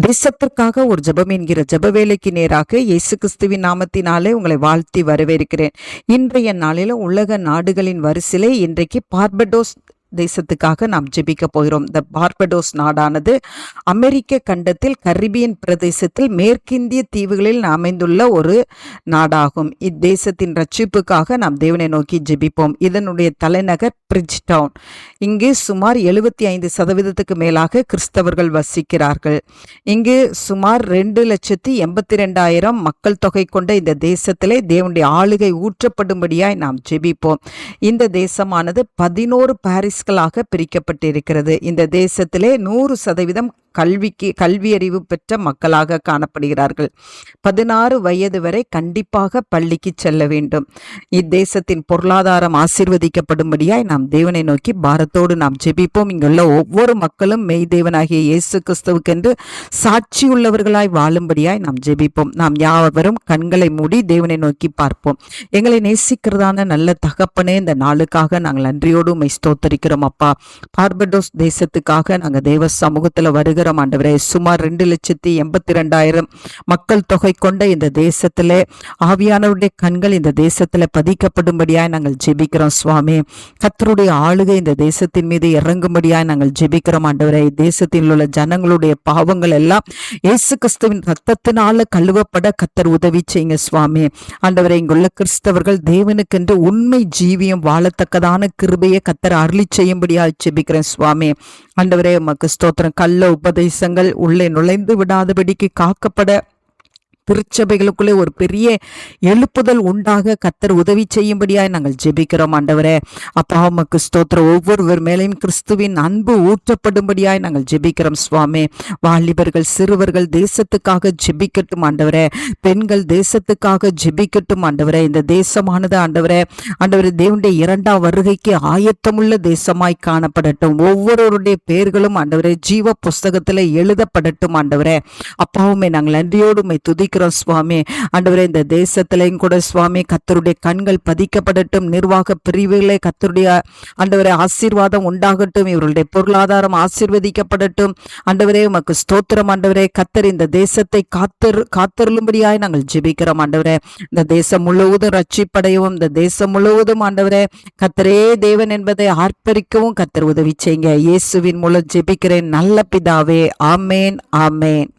தேசத்திற்காக ஒரு ஜபம் என்கிற ஜப வேலைக்கு நேராக இயேசு கிறிஸ்துவின் நாமத்தினாலே உங்களை வாழ்த்தி வரவேற்கிறேன். இன்றைய நாளில உலக நாடுகளின் வரிசையிலே இன்றைக்கு பார்படோஸ் தேசத்துக்காக நாம் ஜெபிக்க போகிறோம். இந்த பார்படோஸ் நாடானது அமெரிக்க கண்டத்தில் கரிபியன் பிரதேசத்தில் மேற்கிந்திய தீவுகளில் அமைந்துள்ள ஒரு நாடாகும். இத்தேசத்தின் ரட்சிப்புக்காக நாம் தேவனை நோக்கி ஜெபிப்போம். இதனுடைய தலைநகர் பிரிட்ஜ் டவுன் இங்கு சுமார் எழுபத்தி ஐந்து சதவீதத்துக்கு மேலாக கிறிஸ்தவர்கள் வசிக்கிறார்கள். இங்கு சுமார் ரெண்டு லட்சத்தி எண்பத்தி ரெண்டாயிரம் மக்கள் தொகை கொண்ட இந்த தேசத்திலே தேவனுடைய ஆளுகை ஊற்றப்படும்படியாய் நாம் ஜெபிப்போம். இந்த தேசமானது பதினோரு பாரிஸ் பாரிஸ்களாக பிரிக்கப்பட்டிருக்கிறது. இந்த தேசத்திலே நூறு சதவீதம் கல்விக்கு கல்வி அறிவு பெற்ற மக்களாக காணப்படுகிறார்கள். பதினாறு வயது வரை கண்டிப்பாக பள்ளிக்கு செல்ல வேண்டும். இத்தேசத்தின் பொருளாதாரம் ஆசீர்வதிக்கப்படும்படியாய் நாம் தேவனை நோக்கி பாரத்தோடு நாம் ஜெபிப்போம். இங்குள்ள ஒவ்வொரு மக்களும் மெய் தேவனாகிய இயேசு கிறிஸ்துவுக்கென்று சாட்சியுள்ளவர்களாய் வாழும்படியாய் நாம் ஜெபிப்போம். நாம் யாவரும் கண்களை மூடி தேவனை நோக்கி பார்ப்போம். எங்களை நேசிக்கிறதான நல்ல தகப்பனே இந்த நாளுக்காக நாங்கள் நன்றியோடு உம்மை ஸ்தோத்தரிக்கிறோம். அப்பா பார்படோஸ் தேசத்துக்காக நாங்கள் தேவ சமூகத்தில் வருகிறோம் ஆண்டவரே. சுமார் ரெண்டு லட்சத்தி எண்பத்தி ரெண்டாயிரம் மக்கள் தொகை கொண்ட இந்த தேசத்திலே ஆவியானவருடைய கண்கள் இந்த தேசத்தில் பதிக்கப்படும்படியாய் நாங்கள் ஜெபிக்கிறோம் சுவாமி. கத்தருடைய ஆளுகை இந்த தேசத்தின் மீது இறங்கும்படியாய் நாங்கள் ஜெபிக்கிறோம் ஆண்டவரே. தேசத்தில் உள்ள ஜனங்களுடைய பாவங்கள் எல்லாம் இயேசு கிறிஸ்துவின் ரத்தத்தினால கழுவப்பட கத்தர் உதவி செய்யுங்க சுவாமி. ஆண்டவரே இங்குள்ள கிறிஸ்தவர்கள் தேவனுக்கென்று உண்மை ஜீவியம் வாழத்தக்கதான கிருபையை கத்தர் அருளி செய்யும்படியாக ஜெபிக்கிறேன் சுவாமி. ஆண்டவரே உமக்கு ஸ்தோத்திரம். கல்ல உப உபதேசங்கள் உள்ளே நுழைந்து விடாதபடிக்கு காக்கப்பட திருச்சபைகளுக்குள்ளே ஒரு பெரிய எழுப்புதல் உண்டாக கத்தர் உதவி செய்யும்படியாய் நாங்கள் ஜெபிக்கிறோம் ஆண்டவரே. அப்பா உமக்கு ஸ்தோத்திரம். ஒவ்வொருவர் மேலேயும் கிறிஸ்துவின் அன்பு ஊற்றப்படும்படியாய் நாங்கள் ஜெபிக்கிறோம் சுவாமி. வாலிபர்கள் சிறுவர்கள் தேசத்துக்காக ஜெபிக்கட்டும் ஆண்டவரே. பெண்கள் தேசத்துக்காக ஜெபிக்கட்டும் ஆண்டவரே. இந்த தேசமானது ஆண்டவரே ஆண்டவரே தேவனுடைய இரண்டாம் வருகைக்கு ஆயத்தமுள்ள தேசமாய் காணப்படட்டும். ஒவ்வொருவருடைய பெயர்களும் ஆண்டவரே ஜீவ புஸ்தகத்தில் எழுதப்படட்டும் ஆண்டவரே. அப்பாவுமே நாங்கள் நன்றியோடுமை துதிக்க ஜெபிக்கிறோம் சுவாமி. ஆண்டவரே இந்த தேசத்திலையும் கூட சுவாமி கத்தருடைய கண்கள் பதிக்கப்படட்டும். நிர்வாக பிரிவுகளே கத்தருடைய ஆண்டவரே ஆசீர்வாதம் உண்டாகட்டும். இவர்களுடைய பொருளாதாரம் ஆசீர்வதிக்கப்படட்டும். ஆண்டவரே உமக்கு ஸ்தோத்திரம். ஆண்டவரே கத்தர் இந்த தேசத்தை காத்தர் காத்தருளும்படியாய் நாங்கள் ஜெபிக்கிறோம். ஆண்டவரே இந்த தேசம் முழுவதும் ரட்சிப்படையவும் இந்த தேசம் முழுவதும் ஆண்டவரே கத்தரே தேவன் என்பதை ஆர்ப்பரிக்கவும் கத்தர் உதவி செய்யுங்க. இயேசுவின் மூலம் ஜெபிக்கிறேன். நல்ல பிதாவே ஆமேன் ஆமேன்.